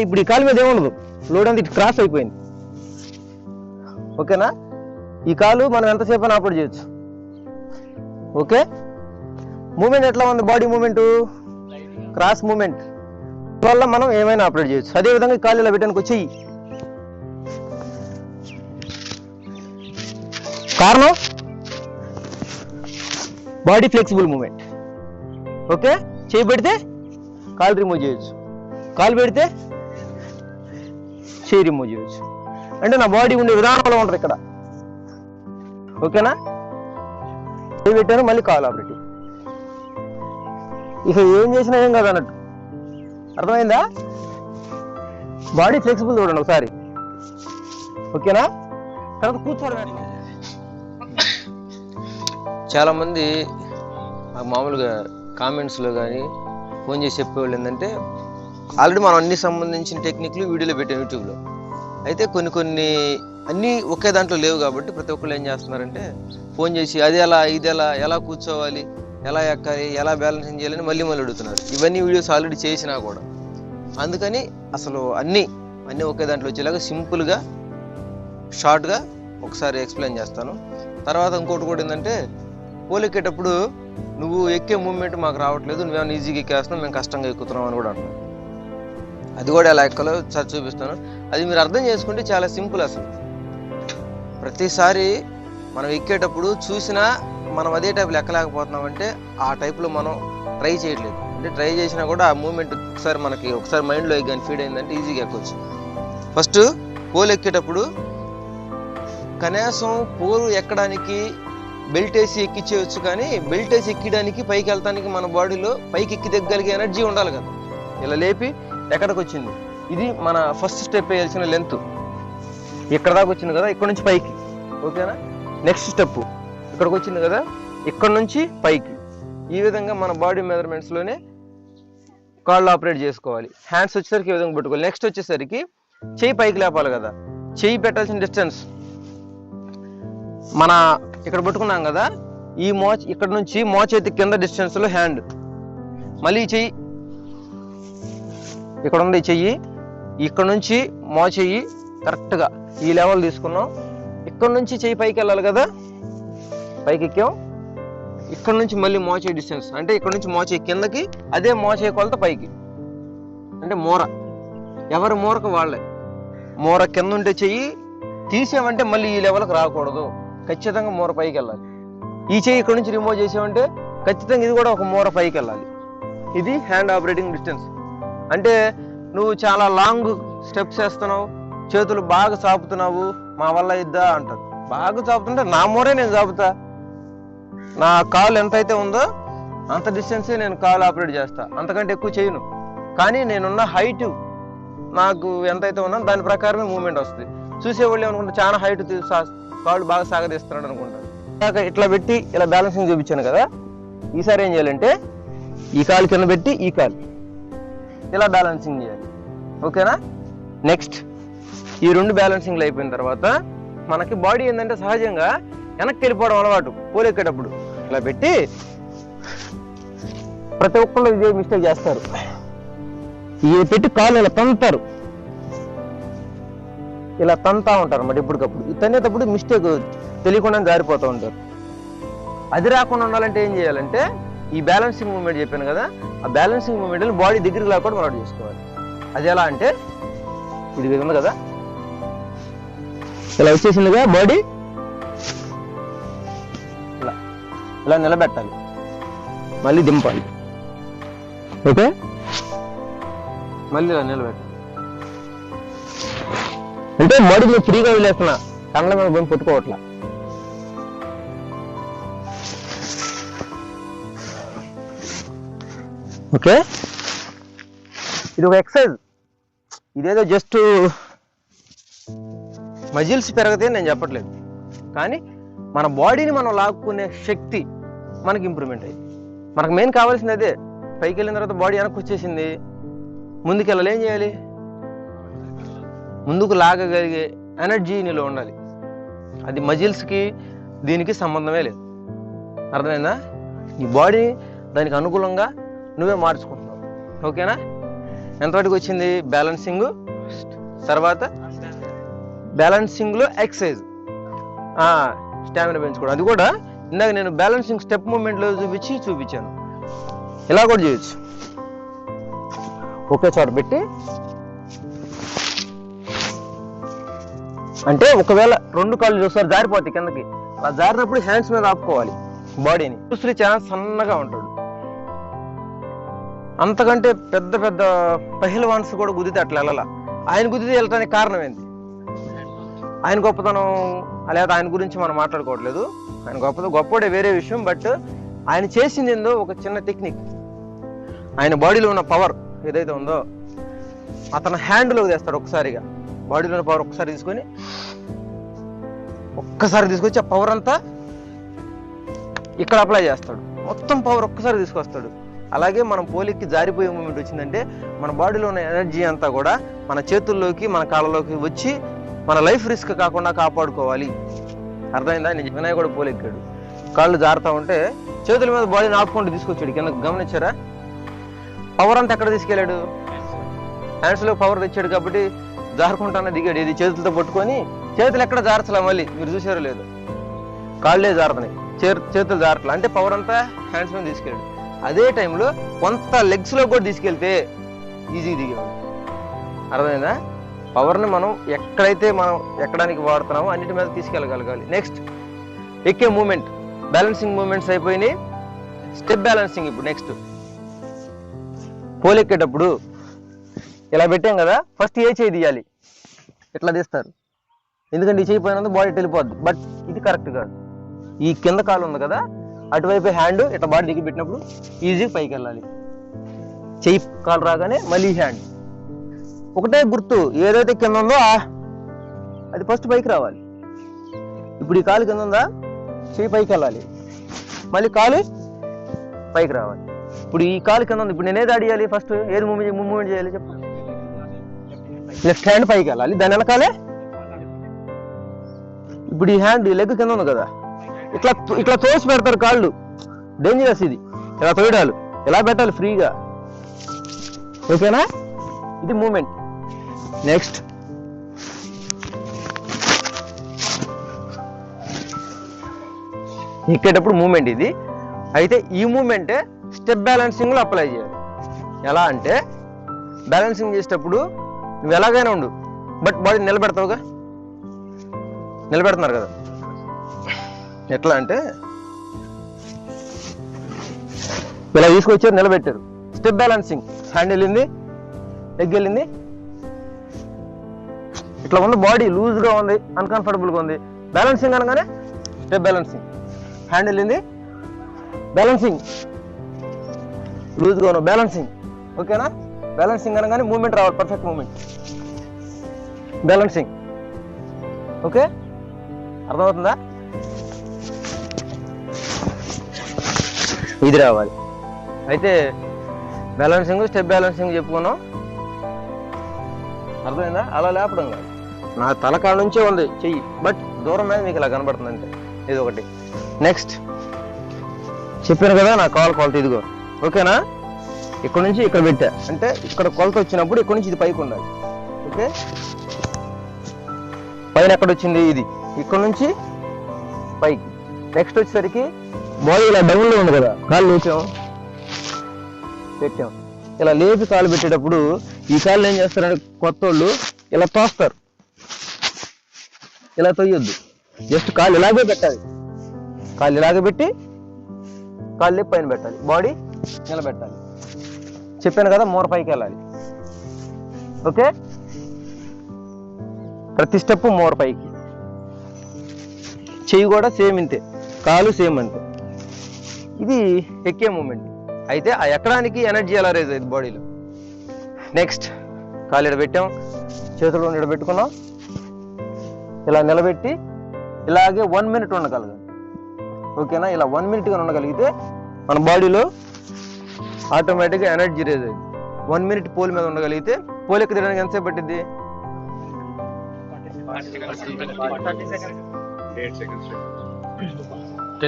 ఇప్పుడు ఈ కాలు మీద ఏముండదు? లోడ్ అంతా ఇటు క్రాస్ అయిపోయింది. ఓకేనా? ఈ కాలు మనం ఎంతసేపు అయినా ఆపరేట్ చేయొచ్చు. ఓకే? మూమెంట్ ఎట్లా ఉంది? బాడీ మూమెంట్ క్రాస్ మూమెంట్ వల్ల మనం ఏమైనా ఆపరేట్ చేయొచ్చు. అదే విధంగా ఈ కాలు ఇలా పెట్టడానికి వచ్చేయి. కారణం? Body flexible movement okay? చేయి పెడితే కాలు రిమూవ్ చేయొచ్చు. కాలు పెడితే చేయి రిమూవ్ చేయొచ్చు అంటే నా బాడీ ఉండే విధానంలో ఉంటుంది ఇక్కడ. ఓకేనా? చేయి పెట్టాను మళ్ళీ కాల్ ఆపరేటివ్ ఇక ఏం చేసినా ఏం కాదు అన్నట్టు. అర్థమైందా? బాడీ ఫ్లెక్సిబుల్ చూడండి ఒకసారి. ఓకేనా? తర్వాత కూర్చోవడం చాలా మంది మామూలుగా కామెంట్స్లో కానీ ఫోన్ చేసి చెప్పేవాళ్ళు ఏంటంటే ఆల్రెడీ మనం అన్ని సంబంధించిన టెక్నిక్లు వీడియోలో పెట్టాం యూట్యూబ్లో అయితే కొన్ని కొన్ని అన్నీ ఒకే దాంట్లో లేవు కాబట్టి ప్రతి ఒక్కళ్ళు ఏం చేస్తున్నారంటే ఫోన్ చేసి అది ఎలా ఇది ఎలా ఎలా కూర్చోవాలి ఎలా ఎక్కాలి ఎలా బ్యాలెన్సింగ్ చేయాలని మళ్ళీ మళ్ళీ అడుగుతున్నారు. ఇవన్నీ వీడియోస్ ఆల్రెడీ చేసినా కూడా. అందుకని అసలు అన్నీ అన్నీ ఒకే దాంట్లో వచ్చేలాగా సింపుల్గా షార్ట్గా ఒకసారి ఎక్స్ప్లెయిన్ చేస్తాను. తర్వాత ఇంకోటి కూడా ఏంటంటే పోలెక్కేటప్పుడు నువ్వు ఎక్కే మూమెంట్ మాకు రావట్లేదు నువ్వేమైనా ఈజీగా ఎక్కేస్తున్నావు మేము కష్టంగా ఎక్కుతున్నాం అని కూడా అంటున్నాను అది కూడా ఎలా ఎక్కాలో ఒకసారి చూపిస్తాను. అది మీరు అర్థం చేసుకుంటే చాలా సింపుల్ అసలు. ప్రతిసారి మనం ఎక్కేటప్పుడు చూసినా మనం అదే టైప్లో ఎక్కలేకపోతున్నాం అంటే ఆ టైప్లో మనం ట్రై చేయట్లేదు. అంటే ట్రై చేసినా కూడా ఆ మూమెంట్ ఒకసారి మనకి ఒకసారి మైండ్లో కానీ ఫీడ్ అయిందంటే ఈజీగా ఎక్కొచ్చు ఫస్ట్ పోల్ ఎక్కేటప్పుడు కనీసం పోలు ఎక్కడానికి బెల్ట్ వేసి ఎక్కించేయచ్చు కానీ బెల్ట్ వేసి ఎక్కడానికి పైకి వెళ్తానికి మన బాడీలో పైకి ఎక్కి దిగ్గలిగే ఎనర్జీ ఉండాలి కదా. ఇలా లేపి ఎక్కడికి వచ్చింది ఇది మన ఫస్ట్ స్టెప్ వేయాల్సిన లెంత్ ఇక్కడ దాకా వచ్చింది కదా ఇక్కడ నుంచి పైకి. ఓకేనా? నెక్స్ట్ స్టెప్ ఇక్కడికి వచ్చింది కదా ఇక్కడ నుంచి పైకి. ఈ విధంగా మన బాడీ మెజర్మెంట్స్లోనే కాళ్ళు ఆపరేట్ చేసుకోవాలి. హ్యాండ్స్ వచ్చేసరికి ఈ విధంగా పెట్టుకోవాలి. నెక్స్ట్ వచ్చేసరికి చెయ్యి పైకి లేపాలి కదా. చెయ్యి పెట్టాల్సిన డిస్టెన్స్ మన ఇక్కడ పట్టుకున్నాం కదా ఈ మోచ్ ఇక్కడ నుంచి మోచేతి కింద డిస్టెన్స్లో హ్యాండ్ మళ్ళీ చేయి చెయ్యి ఇక్కడ ఉంది చెయ్యి. ఇక్కడ నుంచి మో చెయ్యి కరెక్ట్గా ఈ లెవెల్ తీసుకున్నాం. ఇక్కడ నుంచి చెయ్యి పైకి వెళ్ళాలి కదా? పైకి ఎక్కాం. ఇక్కడ నుంచి మళ్ళీ మోచే డిస్టెన్స్ అంటే ఇక్కడ నుంచి మోచే కిందకి అదే మోచే కొలత పైకి. అంటే మూర. ఎవరి మూరకు వాళ్ళే. మూర కింద ఉంటే చెయ్యి తీసామంటే మళ్ళీ ఈ లెవెల్కి రాకూడదు. ఖచ్చితంగా మూర పైకి వెళ్ళాలి. ఈ చెయ్యి ఇక్కడ నుంచి రిమూవ్ చేసామంటే ఖచ్చితంగా ఇది కూడా ఒక మూర పైకి వెళ్ళాలి. ఇది హ్యాండ్ ఆపరేటింగ్ డిస్టెన్స్ అంటే నువ్వు చాలా లాంగ్ స్టెప్స్ వేస్తున్నావు చేతులు బాగా చాపుతున్నావు మా వల్ల ఇద్దా అంటారు. బాగా చాపుతుంటే నా మూరే నేను చాపుతా. నా కాలు ఎంత అయితే ఉందో అంత డిస్టెన్సే నేను కాల్ ఆపరేట్ చేస్తా. అంతకంటే ఎక్కువ చేయను. కానీ నేనున్న హైట్ నాకు ఎంతైతే ఉన్నా దాని ప్రకారమే మూమెంట్ వస్తుంది. చూసేవాళ్ళు ఏమనుకుంటారు? చాలా హైట్ కాళ్ళు బాగా సాగదీస్తున్నాడు అనుకుంటారు ఇందాక ఇట్లా పెట్టి ఇలా బ్యాలెన్సింగ్ చూపించాను కదా. ఈసారి ఏం చేయాలంటే ఈ కాలు కింద పెట్టి ఈ కాలు. ఇలా బ్యాలెన్సింగ్ చేయాలి. ఓకేనా నెక్స్ట్ ఈ రెండు బ్యాలెన్సింగ్లు అయిపోయిన తర్వాత మనకి బాడీ ఏంటంటే సహజంగా వెనక్కి వెళ్ళిపోవడం అలవాటు పోలెక్కేటప్పుడు ఇలా పెట్టి ప్రతి ఒక్కళ్ళు ఇదే మిస్టేక్ చేస్తారు. ఇది పెట్టి కాలు ఇలా తంతారు. ఇలా తంతా ఉంటారు అన్నమాట ఎప్పటికప్పుడు. తనేటప్పుడు మిస్టేక్ తెలియకుండా జారిపోతూ ఉంటారు. అది రాకుండా ఉండాలంటే ఏం చేయాలంటే ఈ బ్యాలెన్సింగ్ మూమెంట్ చెప్పాను కదా ఆ బ్యాలెన్సింగ్ మూమెంట్ బాడీ దగ్గరికి లేకుండా మనం చేసుకోవాలి. అది ఎలా అంటే ఇది ఉంది కదా? ఇలా వచ్చేసిందిగా బాడీ ఇలా ఇలా నిలబెట్టాలి. మళ్ళీ దింపాలి. ఓకే? మళ్ళీ ఇలా నిలబెట్టాలి. అంటే బాడీ నేను ఫ్రీగా వదిలేస్తున్నా. కళ్ళ మీద పోయి పెట్టుకోవట్లే. ఓకే? ఇది ఒక ఎక్సైజ్ ఇదేదో జస్ట్ మజిల్స్ పెరగతే నేను చెప్పట్లేదు. కానీ మన బాడీని మనం లాక్కునే శక్తి మనకి ఇంప్రూవ్మెంట్ అయింది మనకు మెయిన్ కావాల్సింది అదే. పైకి వెళ్ళిన తర్వాత బాడీ వెనక్కి వచ్చేసింది. ముందుకు వెళ్ళాలి ఏం చేయాలి? ముందుకు లాగగలిగే ఎనర్జీ నీలో ఉండాలి. అది మజిల్స్కి దీనికి సంబంధమే లేదు. అర్థమైందా? ఈ బాడీ దానికి అనుకూలంగా నువ్వే మార్చుకుంటున్నావు. ఓకేనా? ఎంతవరకు వచ్చింది బ్యాలెన్సింగ్? తర్వాత బ్యాలెన్సింగ్లో ఎక్సైజ్. స్టామినా పెంచుకోవడం అది కూడా ఇందాక నేను బ్యాలెన్సింగ్ స్టెప్ మూమెంట్లో చూపించి చూపించాను. ఇలా కూడా చేయొచ్చు. ఒకే చోట పెట్టి. అంటే ఒకవేళ రెండు కాళ్ళు చూస్తారు జారిపోతాయి కిందకి. అలా జారినప్పుడు హ్యాండ్స్ మీద ఆపుకోవాలి బాడీని. చూసి చాలా సన్నగా ఉంటాడు. అంతకంటే పెద్ద పెద్ద పహిల్వాన్స్ కూడా గుద్దితే అట్లా వెళ్ళాల? ఆయన గుద్దితే వెళ్ళటానికి కారణం ఏంటి? ఆయన గొప్పతనం లేదా ఆయన గురించి మనం మాట్లాడుకోవట్లేదు. ఆయన గొప్ప గొప్పడే వేరే విషయం బట్ ఆయన చేసింది ఏందో ఒక చిన్న టెక్నిక్. ఆయన బాడీలో ఉన్న పవర్ ఏదైతే ఉందో అతను హ్యాండ్లోకి తెస్తాడు ఒకసారిగా బాడీలో ఉన్న పవర్ ఒక్కసారి తీసుకొని ఒక్కసారి తీసుకొచ్చి ఆ పవర్ అంతా ఇక్కడ అప్లై చేస్తాడు. మొత్తం పవర్ ఒక్కసారి తీసుకొస్తాడు. అలాగే మనం పోలికి జారిపోయే మూమెంట్ వచ్చిందంటే మన బాడీలో ఉన్న ఎనర్జీ అంతా కూడా మన చేతుల్లోకి మన కాళ్ళలోకి వచ్చి మన లైఫ్ రిస్క్ కాకుండా కాపాడుకోవాలి. అర్థమైందా? నేను వినాయకుడు పోలెక్కాడు. కాళ్ళు జారుతా ఉంటే చేతుల మీద బాడీని ఆపుకుంటూ తీసుకొచ్చాడు. కింద గమనించారా? పవర్ అంతా ఎక్కడ తీసుకెళ్ళాడు? హ్యాండ్స్లో పవర్ తెచ్చాడు కాబట్టి జారుకుంటానే దిగాడు. ఇది చేతులతో పట్టుకొని చేతులు ఎక్కడ జారచలే మళ్ళీ? మీరు చూసారో లేదు? కాళ్ళే జారుతున్నాయి చేతులు జారట్లే. అంటే పవర్ అంతా హ్యాండ్స్ మీద తీసుకెళ్ళాడు. అదే టైంలో కొంత లెగ్స్లో కూడా తీసుకెళ్తే ఈజీగా దిగేవాడు. అర్థమైందా? పవర్ని మనం ఎక్కడైతే మనం ఎక్కడానికి వాడుతున్నామో అన్నిటి మీద తీసుకెళ్ళగలగాలి. నెక్స్ట్ ఎక్కే మూమెంట్. బ్యాలెన్సింగ్ మూమెంట్స్ అయిపోయినాయి. స్టెప్ బ్యాలెన్సింగ్ ఇప్పుడు నెక్స్ట్. పోలెక్కేటప్పుడు ఇలా పెట్టాం కదా ఫస్ట్ ఏ చేయి తీయాలి? ఇట్లా తీస్తారు? ఎందుకంటే ఈ చేయి పోయినందుకు బాడీ వెళ్ళిపోద్ది. బట్ ఇది కరెక్ట్ కాదు. ఈ కింద కాలు ఉంది కదా అటువైపు హ్యాండ్ ఇట్లా బాడీ దిగి పెట్టినప్పుడు ఈజీగా పైకి వెళ్ళాలి. చెయ్యి కాలు రాగానే మళ్ళీ హ్యాండ్ ఒకటే గుర్తు ఏదైతే కింద ఉందో ఆ- అది ఫస్ట్ పైకి రావాలి. ఇప్పుడు ఈ కాలు కింద ఉందా? చెయ్యి పైకి వెళ్ళాలి. మళ్ళీ కాలు పైకి రావాలి. ఇప్పుడు ఈ కాలు కింద ఉంది. ఇప్పుడు నేనేది చేయాలి? ఫస్ట్ ఏది మూమెంట్ మూమెంట్ చేయాలి? చెప్పు. లెఫ్ట్ హ్యాండ్ పైకి వెళ్ళాలి. దాని వెనకాలే? ఇప్పుడు ఈ హ్యాండ్ లెగ్ కింద ఉంది కదా. ఇట్లా ఇట్లా తోసి పెడతారు కాళ్ళు. డేంజరస్ ఇది. ఇలా తోయడాలు. ఎలా పెట్టాలి? ఫ్రీగా ఓకేనా? ఇది మూమెంట్ నెక్స్ట్ ఎక్కేటప్పుడు మూమెంట్ ఇది. అయితే ఈ మూమెంటే స్టెప్ బ్యాలెన్సింగ్లో అప్లై చేయాలి. ఎలా అంటే బ్యాలెన్సింగ్ చేసేటప్పుడు నువ్వు ఎలాగైనా ఉండు. బట్ బాడీ నిలబెడతావుగా? నిలబెడుతున్నారు కదా. ఎట్లా అంటే? ఇలా తీసుకొచ్చారు నిలబెట్టారు. Step balancing. హ్యాండ్ వెళ్ళింది ఎగ్ వెళ్ళింది. ఇట్లా ఉంది బాడీ లూజ్గా ఉంది అన్కంఫర్టబుల్గా ఉంది. బ్యాలెన్సింగ్ అనగానే స్టెప్ బ్యాలెన్సింగ్ హ్యాండ్ వెళ్ళింది బ్యాలెన్సింగ్ లూజ్గా ఉన్నావు బ్యాలెన్సింగ్ ఓకేనా బ్యాలెన్సింగ్ అనగానే మూమెంట్ రావాలి పర్ఫెక్ట్ మూమెంట్ బ్యాలెన్సింగ్ ఓకే అర్థమవుతుందా? ఇది రావాలి. అయితే బ్యాలెన్సింగ్ స్టెప్ బ్యాలెన్సింగ్ చెప్పుకున్నాం. అర్థమైందా? అలా లేపడం కాదు. నా తలకాడ నుంచే ఉంది చెయ్యి. బట్ దూరం మీద మీకు ఇలా కనబడుతుంది అంతే. ఇది ఒకటి. నెక్స్ట్ చెప్పాను కదా నా కాల్ కొలత ఇదిగో. ఓకేనా? ఇక్కడ నుంచి ఇక్కడ పెట్టా. అంటే ఇక్కడ కొలత వచ్చినప్పుడు ఇక్కడ నుంచి ఇది పైకి ఉండాలి. ఓకే? పైన ఎక్కడ వచ్చింది? ఇది. ఇక్కడ నుంచి పైకి. నెక్స్ట్ వచ్చేసరికి బాడీ ఇలా డౌన్లో ఉంది కదా కాళ్ళు లేచాం. పెట్టాం. ఇలా లేపి కాలు పెట్టేటప్పుడు ఈ కాళ్ళు ఏం చేస్తారంటే కొత్త వాళ్ళు ఇలా తోస్తారు. ఇలా తొయ్యొద్దు జస్ట్ కాళ్ళు ఇలాగే పెట్టాలి. కాళ్ళు ఇలాగే పెట్టి కాళ్ళు లేపి పైన పెట్టాలి. బాడీ నిలబెట్టాలి. చెప్పాను కదా మూర పైకి వెళ్ళాలి. ఓకే? ప్రతి స్టెప్ మూర పైకి. చెయ్యి కూడా సేమ్ ఇంతే. కాలు సేమ్ అంతే. ఇది ఎక్కే మూమెంట్. అయితే ఆ ఎక్కడానికి ఎనర్జీ ఎలా రేజ్ అయింది బాడీలో? నెక్స్ట్ కాలు పెట్టాం చేతులు ఇడ పెట్టుకున్నాం. ఇలా నిలబెట్టి ఇలాగే వన్ మినిట్ ఉండగలగాలి. ఓకేనా? ఇలా వన్ మినిట్గా ఉండగలిగితే మన బాడీలో ఆటోమేటిక్గా ఎనర్జీ రేజ్ అయింది వన్ మినిట్ పోల్ మీద ఉండగలిగితే పోల్ ఎక్కి తినడానికి ఎంతసేపు పట్టింది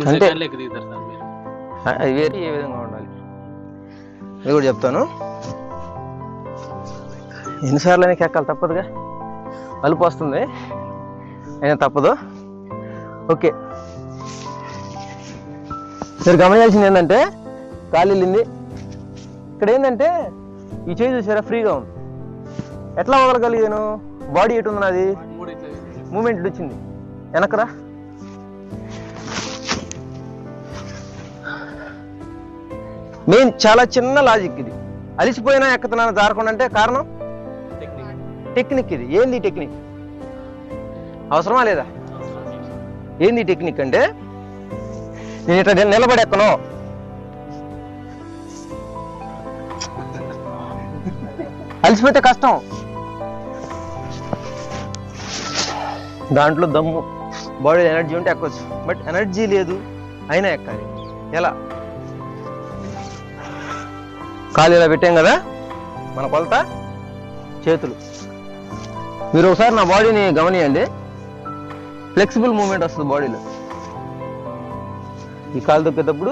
అంటే- అది వేరే ఏ విధంగా ఉండాలి? అది కూడా చెప్తాను. ఎన్నిసార్లు అయినా ఎక్కాలి తప్పదుగా? అలుపు వస్తుంది. అయినా తప్పదు. ఓకే. మీరు గమనించాల్సింది ఏంటంటే కాలు వెళ్ళింది ఇక్కడ ఏంటంటే ఈ చేయి చూసారా ఫ్రీగా ఉంది. ఎట్లా వదలగలిగాను? బాడీ ఎటు ఉంది నాది? మూమెంట్ వచ్చింది. వెనకరా? మెయిన్ చాలా చిన్న లాజిక్ ఇది. అలిసిపోయినా ఎక్కుతున్నాను జారకుండా అంటే కారణం? టెక్నిక్ ఇది. ఏంది టెక్నిక్? అవసరమా లేదా? ఏంది టెక్నిక్ అంటే నేను ఇట్లా నిలబడి ఎక్కను అలసిపోతే కష్టం. దాంట్లో దమ్ము బాడీ ఎనర్జీ ఉంటే ఎక్కొచ్చు. బట్ ఎనర్జీ లేదు అయినా ఎక్కాలి. ఎలా? కాలు ఇలా పెట్టాం కదా? మన కొలత? చేతులు. మీరు ఒకసారి నా బాడీని గమనియండి. ఫ్లెక్సిబుల్ మూమెంట్ వస్తుంది బాడీలో. ఈ కాలు తొక్కేటప్పుడు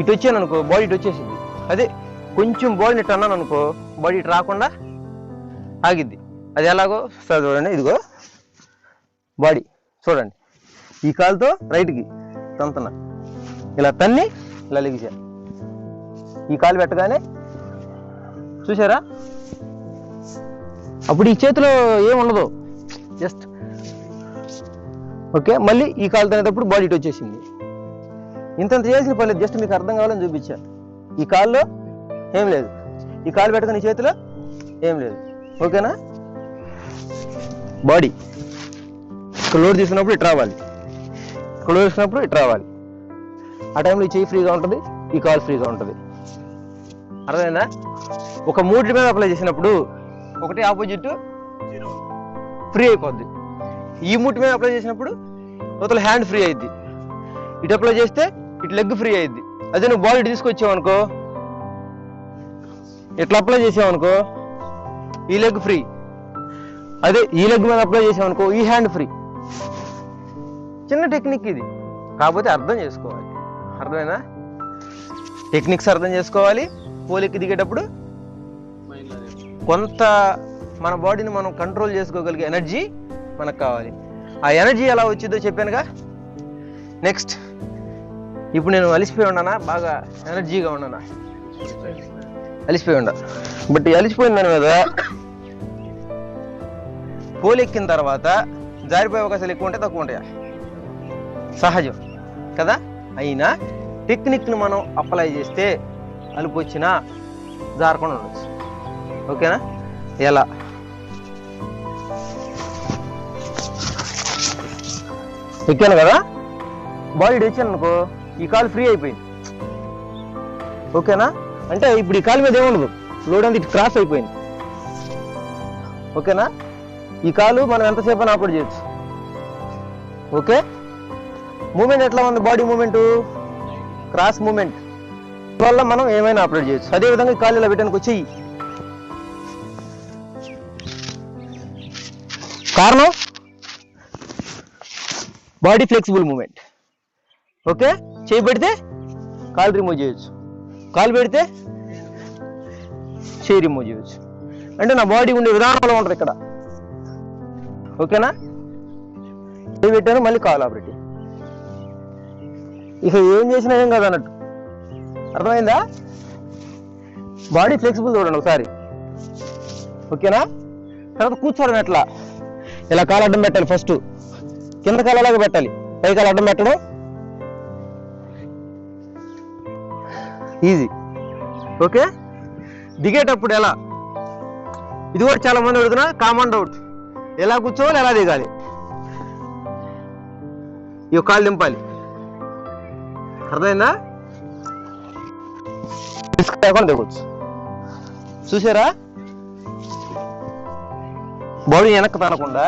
ఇటు వచ్చాను అనుకో బాడీ ఇటు వచ్చేసింది. అదే కొంచెం బాడీని ఇటు అన్నాను అనుకో బాడీ ఇటు రాకుండా ఆగిద్ది. అది ఎలాగో సార్ చూడండి ఇదిగో. బాడీ చూడండి. ఈ కాలుతో రైట్కి తంతన. ఇలా తన్ని ఇలా లెగిసా. ఈ కాలు పెట్టగానే చూసారా అప్పుడు ఈ చేతిలో ఏం ఉండదు. జస్ట్ ఓకే మళ్ళీ ఈ కాలు తినేటప్పుడు బాడీ ఇటు వచ్చేసింది. ఇంతంత చేసిన పని జస్ట్ మీకు అర్థం కావాలని చూపించా. ఈ కాల్లో ఏం లేదు. ఈ కాలు పెట్టుకుని ఈ చేతిలో ఏం లేదు. ఓకేనా బాడీ ఇక్కడ లోడ్ తీసుకున్నప్పుడు ఇటు రావాలి. ఇక్కడ లోడ్ తీసుకున్నప్పుడు ఇటు రావాలి. ఆ టైంలో ఈ చెయ్యి ఫ్రీగా ఉంటుంది ఈ కాలు ఫ్రీగా ఉంటుంది. అర్థమైందా? ఒక మూటి మీద అప్లై చేసినప్పుడు ఒకటి ఆపోజిట్ ఫ్రీ అయిపోద్ది. ఈ మూటి మీద అప్లై చేసినప్పుడు అవతల హ్యాండ్ ఫ్రీ అయింది ఇటు అప్లై చేస్తే ఇటు లెగ్ ఫ్రీ అయింది అదే నువ్వు బాల్ ఇటు తీసుకొచ్చావు అనుకో. ఇట్లా అప్లై చేసావు అనుకో ఈ లెగ్ ఫ్రీ. అదే ఈ లెగ్ మీద అప్లై చేసావు అనుకో ఈ హ్యాండ్ ఫ్రీ. చిన్న టెక్నిక్ ఇది. కాకపోతే అర్థం చేసుకోవాలి. అర్థమైనా టెక్నిక్స్ అర్థం చేసుకోవాలి. పోలికి దిగేటప్పుడు కొంత మన బాడీని మనం కంట్రోల్ చేసుకోగలిగే ఎనర్జీ మనకు కావాలి. ఆ ఎనర్జీ ఎలా వచ్చిందో చెప్పానుగా? నెక్స్ట్ ఇప్పుడు నేను అలిసిపోయి ఉన్నానా? బాగా ఎనర్జీగా ఉన్నానా? అలిసిపోయి ఉండ. బట్ అలిసిపోయిన దాని మీద పోలెక్కిన తర్వాత జారిపోయే అవకాశాలు ఎక్కువ ఉంటాయి తక్కువ ఉంటాయా? సహజం. కదా? అయినా టెక్నిక్ని మనం అప్లై చేస్తే అలుపు వచ్చినా జారకుండా ఉండొచ్చు. ఓకేనా? ఎలా? ఎక్కాను కదా? బాడీ ఇచ్చాను అనుకో ఈ కాలు ఫ్రీ అయిపోయింది. ఓకేనా? అంటే ఇప్పుడు ఈ కాలు మీద ఏముండదు? లోడ్ అంతా ఇటు క్రాస్ అయిపోయింది. ఓకేనా? ఈ కాలు మనం ఎంతసేపు అని ఆపరేట్ చేయొచ్చు. ఓకే? మూమెంట్ ఎట్లా ఉంది బాడీ మూమెంట్? Cross moment. వల్ల మనం ఏమైనా ఆపరేట్ చేయొచ్చు. అదేవిధంగా ఈ కాలు ఇలా పెట్టడానికి వచ్చేయి కారణం? Body flexible movement okay? చేయి పెడితే కాలు రిమూవ్ చేయొచ్చు. కాలు పెడితే చేయి రిమూవ్ చేయొచ్చు. అంటే నా బాడీ ఉండే విధానంలో ఉంటుంది ఇక్కడ. ఓకేనా? చేయి పెట్టాను మళ్ళీ కాలు ఆపరేటింగ్ ఇక ఏం చేసినా ఏం కాదు అన్నట్టు అర్థమైందా? బాడీ ఫ్లెక్సిబుల్ చూడండి ఒకసారి. ఓకేనా? తర్వాత కూర్చోవడం ఎట్లా? ఇలా కాలు అడ్డం పెట్టాలి ఫస్ట్ కింద కాలు పెట్టాలి. పై కాలు అడ్డం పెట్టడం. ఈజీ ఓకే దిగేటప్పుడు ఎలా? ఇది కూడా చాలా మంది అడుగుతున్నా కామన్ డౌట్ ఎలా కూర్చోవాలి ఎలా దిగాలి? ఈ కాలు దింపాలి. అర్థమైందా? రిస్క్ లేకుండా దిగొచ్చు చూసారా? బాడీ వెనక్కి తనకుండా.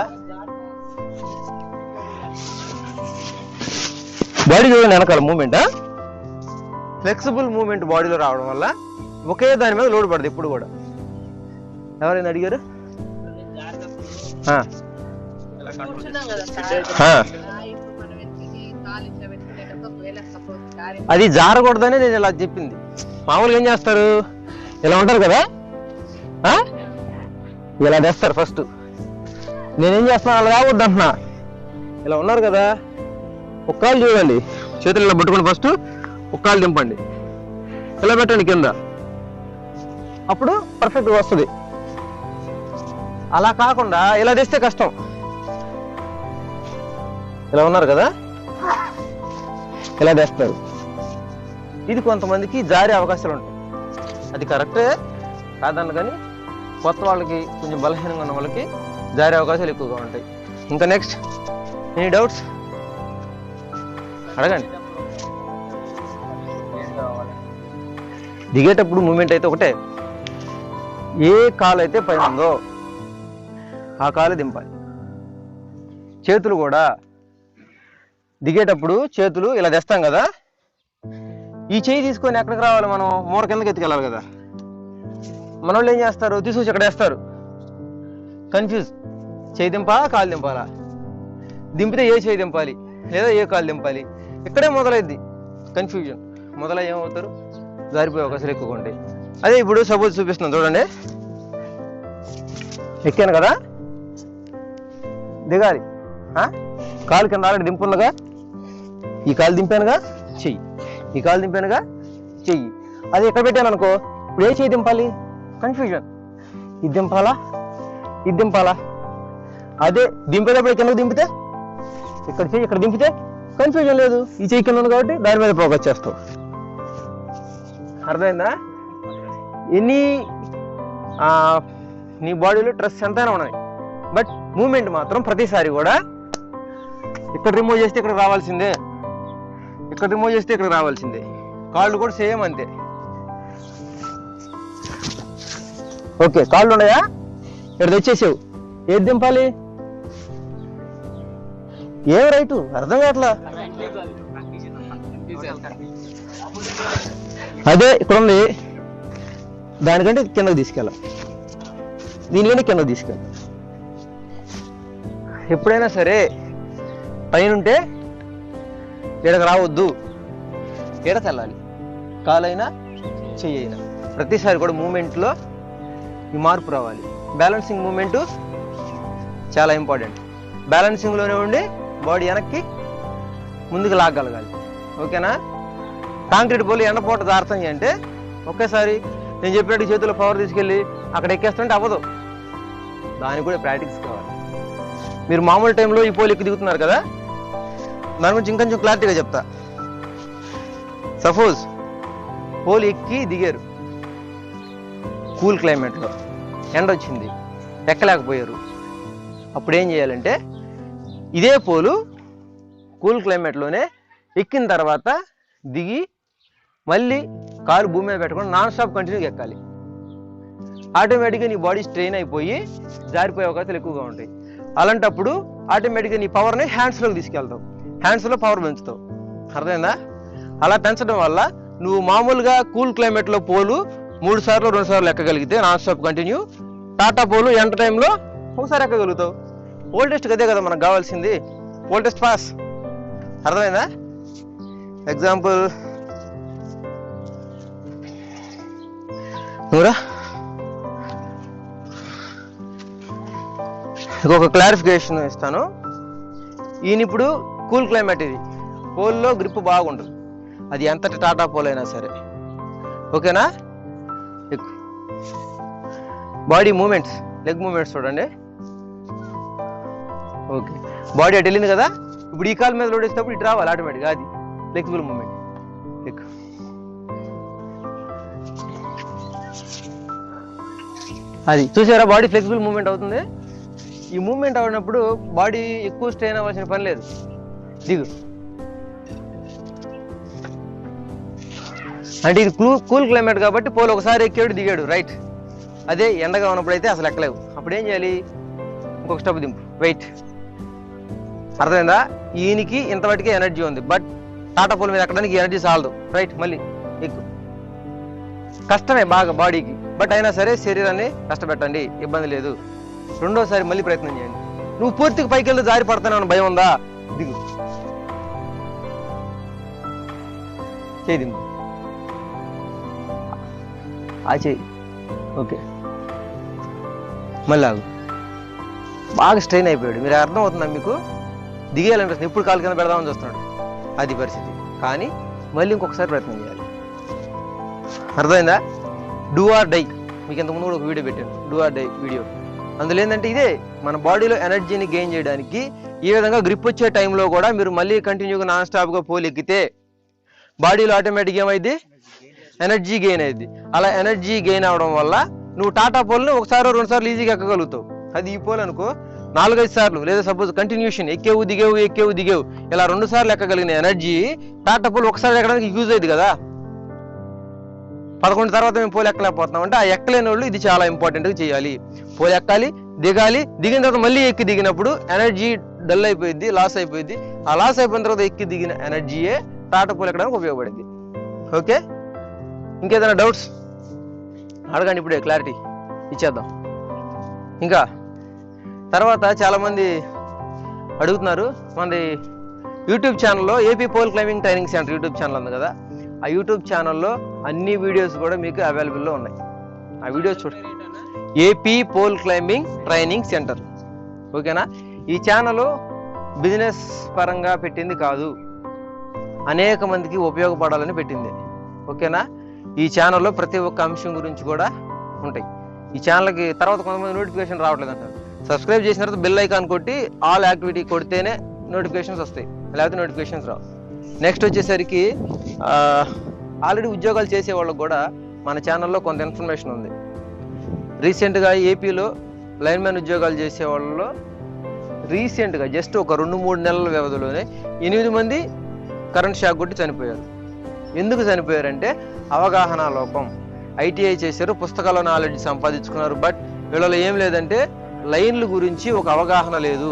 బాడీ చూడండి వెనకాల మూమెంట్ ఫ్లెక్సిబుల్ మూమెంట్ బాడీలో రావడం వల్ల ఒకే దాని మీద లోడ్ పడదు ఎప్పుడు కూడా. ఎవరైనా అడిగారు? ఇప్పుడు అది జారకూడదని నేను ఇలా చెప్పింది. మామూలుగా ఏం చేస్తారు? ఇలా ఉంటారు కదా? ఆ? ఇలా తెస్తారు ఫస్ట్ నేనేం చేస్తున్నా? అలా కావద్దు అంటున్నా. ఇలా ఉన్నారు కదా? ఒక చూడండి. చేతులు ఇలా పట్టుకుని ఫస్ట్ ఒక దింపండి. ఇలా పెట్టండి కింద. అప్పుడు పర్ఫెక్ట్గా వస్తుంది. అలా కాకుండా ఇలా తెస్తే కష్టం. ఇలా ఉన్నారు కదా? ఇలా తెస్తారు. ఇది కొంతమందికి జారే అవకాశాలు ఉంటాయి. అది కరెక్టే కాదన్న కానీ కొత్త వాళ్ళకి కొంచెం బలహీనంగా ఉన్న వాళ్ళకి జారే అవకాశాలు ఎక్కువగా ఉంటాయి. ఇంకా నెక్స్ట్ ఎనీ డౌట్స్ అడగండి. దిగేటప్పుడు మూమెంట్ అయితే ఒకటే. ఏ కాలు అయితే పైన ఉందో ఆ కాలు దింపాలి. చేతులు కూడా దిగేటప్పుడు చేతులు ఇలా తెస్తాం కదా? ఈ చేయి తీసుకొని ఎక్కడికి రావాలి మనం? మూర కిందకి ఎత్తుకెళ్ళాలి కదా. మన వాళ్ళు ఏం చేస్తారు? తీసుకొచ్చి ఇక్కడ వేస్తారు. కన్ఫ్యూజ్ చేయి దింపాలా కాలు దింపాలా? దింపితే ఏ చేయి దింపాలి? లేదా ఏ కాలు దింపాలి? ఇక్కడే మొదలైద్ది. కన్ఫ్యూజన్ మొదలై ఏమవుతారు? జారిపోయే అవకాశాలు ఎక్కువగా ఉంటాయి. అదే ఇప్పుడు సపోజ్ చూపిస్తున్నాను చూడండి. ఎక్కాను కదా? దిగాలి. ఆ? కాలు కింద ఆల్రెడీ దింపున్నగా ఈ కాలు దింపానుగా? చెయ్యి. ఈ కాలు దింపానుగా? చెయ్యి. అది ఎక్కడ పెట్టాను అనుకో? ఇప్పుడు ఏ చెయ్యి దింపాలి? కన్ఫ్యూజన్ ఇది దింపాలా? ఇది దింపాలా? అదే దింపేటప్పుడు కింద దింపితే? ఇక్కడ చెయ్యి ఇక్కడ దింపితే కన్ఫ్యూజన్ లేదు. ఈ చెయ్యి కింద ఉంది కాబట్టి దాని మీద ఫోకస్ చేస్తావు. అర్థమైందా? ఎన్ని నీ బాడీలో స్ట్రెస్ ఎంతైనా ఉన్నాయి బట్ మూమెంట్ మాత్రం ప్రతిసారి కూడా ఇక్కడ రిమూవ్ చేస్తే ఇక్కడ రావాల్సిందే. ఇక్కడ రిమూవ్ చేస్తే ఇక్కడ రావాల్సిందే. కాళ్ళు కూడా సేమ్ అంతే. ఓకే కాళ్ళు ఉన్నాయా? ఇక్కడ తెచ్చేసావు. ఏది దింపాలి? ఏం రైటు? అర్థం కావట్లా? అదే ఇక్కడ ఉంది. దానికంటే కిందకి తీసుకెళ్ళాం. దీనికంటే కిందకి తీసుకెళ్ళాం. ఎప్పుడైనా సరే పైన ఉంటే ఈడకు రావద్దు. ఈడ తెల్లాలి. కాలైనా చెయ్యి అయినా ప్రతిసారి కూడా మూమెంట్లో ఈ మార్పు రావాలి. బ్యాలెన్సింగ్ మూమెంట్ చాలా ఇంపార్టెంట్. బ్యాలెన్సింగ్లోనే ఉండి బాడీ వెనక్కి ముందుకు లాగగలగాలి. ఓకేనా? కాంక్రీట్ పోలి ఎండపోట దార్థం అంటే ఒకేసారి నేను చెప్పినట్టు చేతిలో పవర్ తీసుకెళ్ళి అక్కడ ఎక్కేస్తుంటే అవ్వదు. దానికి కూడా ప్రాక్టీస్ కావాలి. మీరు మామూలు టైంలో ఈ పోలి ఎక్కి దిగుతున్నారు కదా? దాని గురించి ఇంకొంచెం క్లారిటీగా చెప్తా. సపోజ్ పోలు ఎక్కి దిగారు. కూల్ క్లైమేట్లో. ఎండ వచ్చింది. ఎక్కలేకపోయారు. అప్పుడు ఏం చేయాలంటే ఇదే పోలు కూల్ క్లైమేట్లోనే ఎక్కిన తర్వాత దిగి మళ్ళీ కారు భూమి మీద పెట్టకుండా నాన్ స్టాప్ కంటిన్యూగా ఎక్కాలి. ఆటోమేటిక్గా నీ బాడీ స్ట్రెయిన్ అయిపోయి జారిపోయే అవకాశాలు ఎక్కువగా ఉంటాయి. అలాంటప్పుడు ఆటోమేటిక్గా నీ పవర్ని హ్యాండ్స్లోకి తీసుకెళ్తావు. హ్యాండ్స్లో పవర్ పెంచుతావు అర్థమైందా? అలా పెంచడం వల్ల నువ్వు మామూలుగా కూల్ క్లైమేట్లో పోలు మూడు సార్లు రెండు సార్లు ఎక్కగలిగితే నాన్ స్టాప్ కంటిన్యూ టాటా పోలు ఎంట టైంలో ఒకసారి ఎక్కగలుగుతావు? పోల్ అదే కదా మనకు కావాల్సింది. పోల్ పాస్ అర్థమైందా? ఎగ్జాంపుల్ నువ్వురా. ఒక క్లారిఫికేషన్ ఇస్తాను. ఈయన ఇప్పుడు కూల్ క్లైమేట్ ఇది. పోల్లో గ్రిప్ బాగుంటుంది అది ఎంతటి టాటా పోల్ అయినా సరే. ఓకేనా? బాడీ మూమెంట్స్ లెగ్ మూమెంట్స్ చూడండి. ఓకే. బాడీ అటు వెళ్ళింది కదా? ఇప్పుడు ఈ కాలు మీద లోడ్ వేసేటప్పుడు ఇటు రావాలి ఆటోమేటిక్గా అది. Flexible movement. ఎక్కు. అది. చూసారా బాడీ ఫ్లెక్సిబుల్ మూమెంట్ అవుతుంది. ఈ మూమెంట్ అవునప్పుడు బాడీ ఎక్కువ స్ట్రెయిన్ అవ్వాల్సిన పని లేదు. దిగు అంటే ఇది కూల్ కూల్ క్లైమేట్ కాబట్టి పోలు ఒకసారి ఎక్కాడు దిగాడు రైట్ అదే ఎండగా ఉన్నప్పుడు అయితే అసలు ఎక్కలేవు. అప్పుడు ఏం చేయాలి? ఇంకొక స్టెప్ దింపు. వెయిట్ అర్థమైందా? ఈయనకి ఇంతవరకు ఎనర్జీ ఉంది. బట్ టాటా పోల్ మీద ఎక్కడానికి ఎనర్జీ చాలదు. రైట్ మళ్ళీ ఎక్కువ కష్టమే బాగా బాడీకి. బట్ అయినా సరే శరీరాన్ని కష్టపెట్టండి. ఇబ్బంది లేదు. రెండోసారి మళ్ళీ ప్రయత్నం చేయండి. నువ్వు పూర్తిగా పైకి వెళ్ళి జారి పడతానని భయం ఉందా? దిగు. చేయి ఆ చేయి. ఓకే. మళ్ళీ ఆగు. బాగా స్ట్రెయిన్ అయిపోయాడు. మీరు అర్థం అవుతుందా మీకు? దిగేయాలనిపిస్తుంది. ఎప్పుడు కాలు కింద పెడదామని చూస్తున్నాడు. అది పరిస్థితి. కానీ మళ్ళీ ఇంకొకసారి ప్రయత్నం చేయాలి. అర్థమైందా? డూ ఆర్ డై మీకు ఇంతకుముందు కూడా ఒక వీడియో పెట్టాను. డూ ఆర్ డై వీడియో అందులో ఏంటంటే ఇదే మన బాడీలో ఎనర్జీని గెయిన్ చేయడానికి ఈ విధంగా గ్రిప్ వచ్చే టైంలో కూడా మీరు మళ్ళీ కంటిన్యూగా నాన్ స్టాప్గా పోలెక్కితే బాడీలో ఆటోమేటిక్ ఏమైంది? ఎనర్జీ గెయిన్ అయింది. అలా ఎనర్జీ గెయిన్ అవడం వల్ల నువ్వు టాటా పోల్ని ఒకసారి రెండు సార్లు ఈజీగా ఎక్కగలుగుతావు. అది ఈ పోల్ అనుకో. నాలుగైదు సార్లు లేదా సపోజ్ కంటిన్యూషన్ ఎక్కేవు దిగేవు ఎక్కేవు దిగేవు. ఇలా రెండు సార్లు ఎక్కగలిగిన ఎనర్జీ టాటా పోల్ ఒకసారి ఎక్కడానికి యూజ్ అయ్యింది కదా. పదకొండు తర్వాత మేము పోలు ఎక్కలేకపోతున్నాం అంటే ఆ ఎక్కలేని వాళ్ళు ఇది చాలా ఇంపార్టెంట్గా చేయాలి. పోలు ఎక్కాలి దిగాలి దిగిన తర్వాత మళ్ళీ ఎక్కి దిగినప్పుడు ఎనర్జీ డల్ అయిపోయింది లాస్ అయిపోయింది. ఆ లాస్ అయిపోయిన తర్వాత ఎక్కి దిగిన ఎనర్జీయే టాటా పూలు ఎక్కడానికి ఉపయోగపడింది. ఓకే? ఇంకేదైనా డౌట్స్? అడగండి ఇప్పుడే క్లారిటీ ఇచ్చేద్దాం. ఇంకా తర్వాత చాలామంది అడుగుతున్నారు మనది యూట్యూబ్ ఛానల్లో AP pole climbing training centre YouTube channel ఉంది కదా. ఆ యూట్యూబ్ ఛానల్లో అన్ని వీడియోస్ కూడా మీకు అవైలబుల్లో ఉన్నాయి. ఆ వీడియోస్ చూడండి. AP pole climbing training centre. ఓకేనా? ఈ ఛానల్ బిజినెస్ పరంగా పెట్టింది కాదు. అనేక మందికి ఉపయోగపడాలని పెట్టింది. ఓకేనా? ఈ ఛానల్లో ప్రతి ఒక్క అంశం గురించి కూడా ఉంటాయి. ఈ ఛానల్కి తర్వాత కొంతమంది నోటిఫికేషన్ రావట్లేదు అంటారు. సబ్స్క్రైబ్ చేసిన తర్వాత బెల్ ఐకాన్ కొట్టి ఆల్ యాక్టివిటీ కొడితేనే నోటిఫికేషన్స్ వస్తాయి. లేకపోతే నోటిఫికేషన్స్ రావు. నెక్స్ట్ వచ్చేసరికి ఆల్రెడీ ఉద్యోగాలు చేసే వాళ్ళకు కూడా మన ఛానల్లో కొంత ఇన్ఫర్మేషన్ ఉంది. రీసెంట్గా ఏపీలో లైన్మెన్ ఉద్యోగాలు చేసే వాళ్ళలో రీసెంట్గా జస్ట్ ఒక రెండు మూడు నెలల వ్యవధిలోనే ఎనిమిది మంది కరెంట్ షాక్ కొట్టి చనిపోయారు ఎందుకు చనిపోయారంటే అవగాహన లోపం. ఐటీఐ చేశారు పుస్తకాల నాలెడ్జ్ సంపాదించుకున్నారు బట్ వీళ్ళలో ఏం లేదంటే లైన్ల గురించి ఒక అవగాహన లేదు.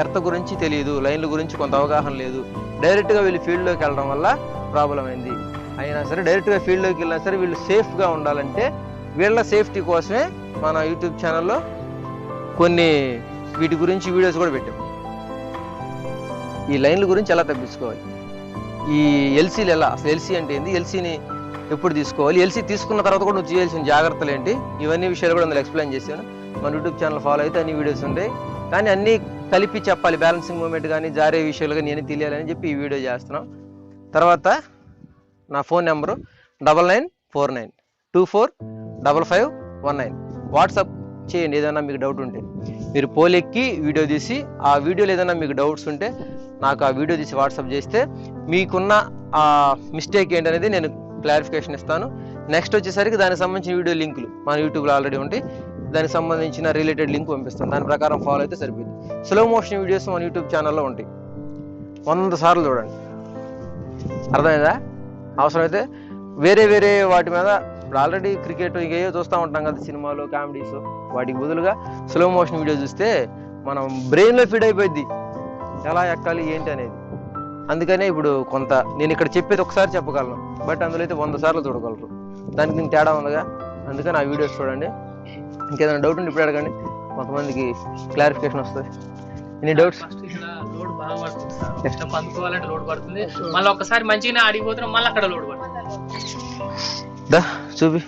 ఎర్త గురించి తెలియదు లైన్ల గురించి కొంత అవగాహన లేదు. డైరెక్ట్గా వీళ్ళు ఫీల్డ్లోకి వెళ్ళడం వల్ల ప్రాబ్లం అయింది. అయినా సరే డైరెక్ట్గా ఫీల్డ్లోకి వెళ్ళినా సరే వీళ్ళు సేఫ్గా ఉండాలంటే వీళ్ళ సేఫ్టీ కోసమే మన యూట్యూబ్ ఛానల్లో కొన్ని వీటి గురించి వీడియోస్ కూడా పెట్టాం. ఈ లైన్ల గురించి ఎలా తప్పించుకోవాలి? ఈ ఎల్సీలు ఎలా? అసలు ఎల్సీ అంటే ఏంది? ఎల్సీని ఎప్పుడు తీసుకోవాలి? ఎల్సీ తీసుకున్న తర్వాత కూడా నువ్వు చేయాల్సిన జాగ్రత్తలు ఏంటి? ఇవన్నీ విషయాలు కూడా అందులో ఎక్స్ప్లెయిన్ చేశాను. మన యూట్యూబ్ ఛానల్ ఫాలో అయితే అన్ని వీడియోస్ ఉంటాయి. కానీ అన్నీ కలిపి చెప్పాలి. బ్యాలెన్సింగ్ మూమెంట్ కానీ జారే విషయాలు కానీ నేను తెలియాలని చెప్పి ఈ వీడియో చేస్తున్నాం. తర్వాత నా phone number double nine four nine two four double five one nine WhatsApp చేయండి. ఏదైనా మీకు డౌట్ ఉంటే. మీరు పోలెక్కి వీడియో తీసి ఆ వీడియోలో ఏదైనా మీకు డౌట్స్ ఉంటే నాకు ఆ వీడియో తీసి వాట్సాప్ చేస్తే మీకున్న ఆ మిస్టేక్ ఏంటనేది నేను క్లారిఫికేషన్ ఇస్తాను. నెక్స్ట్ వచ్చేసరికి దానికి సంబంధించిన వీడియో లింకులు మన యూట్యూబ్లో ఆల్రెడీ ఉంటాయి. దానికి సంబంధించిన రిలేటెడ్ లింక్ పంపిస్తాను. దాని ప్రకారం ఫాలో అయితే సరిపోయింది స్లో మోషన్ వీడియోస్ మన యూట్యూబ్ ఛానల్లో ఉంటాయి. వంద సార్లు చూడండి. అర్థమైందా? అవసరమైతే వేరే వేరే వాటి మీద ఇప్పుడు ఆల్రెడీ క్రికెట్ ఇంకేయో చూస్తూ ఉంటాం కదా సినిమాలు కామెడీస్. వాటికి బదులుగా స్లో మోషన్ వీడియో చూస్తే మనం బ్రెయిన్లో ఫీడ్ అయిపోయింది ఎలా ఎక్కాలి ఏంటి అనేది. అందుకనే ఇప్పుడు కొంత నేను ఇక్కడ చెప్పేది ఒకసారి చెప్పగలను బట్ అందులో అయితే వంద సార్లు చూడగలరు. దానికి దీనికి తేడా ఉందిగా. అందుకని ఆ వీడియోస్ చూడండి. ఇంకేదైనా డౌట్ ఉంటే ఇప్పుడు అడగండి. కొంతమందికి క్లారిఫికేషన్ వస్తుంది. ఎనీ డౌట్స్ ఫస్ట్ ఇక్కడ లోడ్ బాగా పడుతుంది సార్. ఇట్లా పందుకోవాలంటే లోడ్ పడుతుంది. మళ్ళీ ఒకసారి మంచిగానే ఆడిపోతున్నాం మళ్ళీ అక్కడ లోడ్ పడుతుంది. దా చూపి.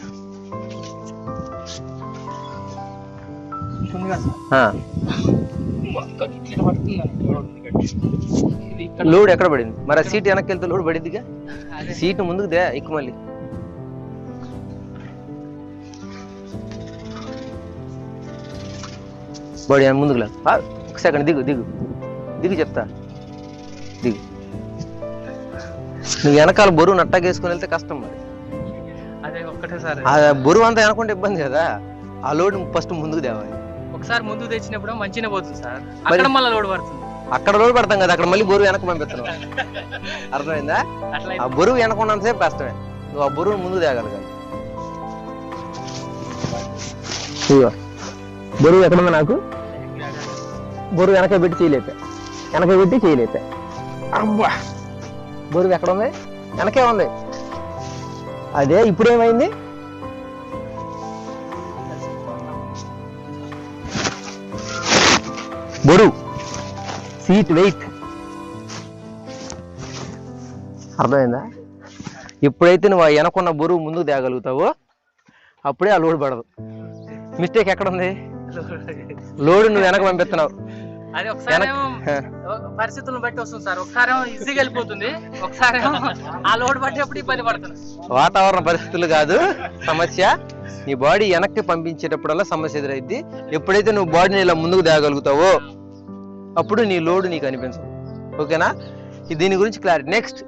పడుతుంది ఇక్కడ లోడ్ ఎక్కడ పడింది? మరి ఆ సీట్ వెనక్కి వెళ్తే లోడ్ పడిందిగా? అదే. సీట్ ముందుకు దే ఎక్కువ మళ్ళీ. బాడీ ముందుకు లే? ఆ, ఒక సెకండ్ దిగు దిగు. దిగు చెప్తా. దిగు. నువ్వు వెనకాల బరువు నట్టాకేసుకుని వెళ్తే కష్టం మరి. అదే ఒక్కటే సార్. ఆ బరువు అంతా వెనకుంటే ఇబ్బంది కదా? ఆ లోడ్ ఫస్ట్ ముందుకు తేవాలి. ఒకసారి ముందు తెచ్చినప్పుడు మంచిగానే పోతుంది సార్. అక్కడ మళ్ళీ లోడ్ పడుతుంది. అక్కడ లోడ్ పెడతాం కదా అక్కడ మళ్ళీ బరువు వెనక పంపిస్తున్నాం అర్థమైందా? ఆ బరువు వెనకున్నంతసేపు కష్టమే. నువ్వు ఆ బరువు ముందు తేగలగాలి. బరువు ఎక్కడుంది నాకు? బరువు వెనక పెట్టి చేయలేపా. వెనక పెట్టి చేయలేపా. అబ్బా! బరువు ఎక్కడ ఉంది వెనకే ఉంది. అదే ఇప్పుడు బరువు సీట్ వెయిట్ అర్థమైందా? ఎప్పుడైతే నువ్వు ఆ వెనకున్న బరువు ముందుకు తేగలుగుతావో అప్పుడే ఆ లోడ్ పడదు. మిస్టేక్ ఎక్కడ ఉంది లోడ్ నువ్వు వెనక పంపిస్తున్నావు. అది ఒకసారి పరిస్థితులను బట్టి వస్తుంది సార్. ఒకసారి ఈజీగా వెళ్ళిపోతుంది. ఒకసారి ఆ లోడ్ పట్టేప్పుడు ఇబ్బంది పడుతుంది. వాతావరణ పరిస్థితులు కాదు సమస్య. నీ బాడీ వెనక్కి పంపించేటప్పుడల్లా సమస్య ఎదురైద్ది. ఎప్పుడైతే నువ్వు బాడీని ఇలా ముందుకు తేగలుగుతావో అప్పుడు నీ లోడ్ నీకు అనిపించదు. ఓకేనా? దీని గురించి క్లారిటీ. నెక్స్ట్.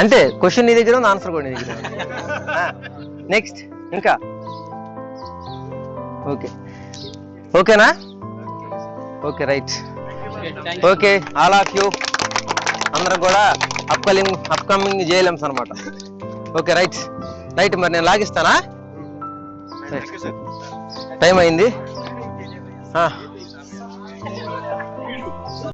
అంటే క్వశ్చన్ నీ దగ్గర ఉంది ఆన్సర్ కూడా నీ దగ్గర నెక్స్ట్ ఇంకా? ఓకే ఓకేనా okay right. Okay all of you అందరం కూడా అప్కమింగ్ అప్కమింగ్ జేఎల్ఎంస్ అనమాట ఓకే రైట్. రైట్ మరి నేను లాగిస్తానా? టైం అయింది. ఆ,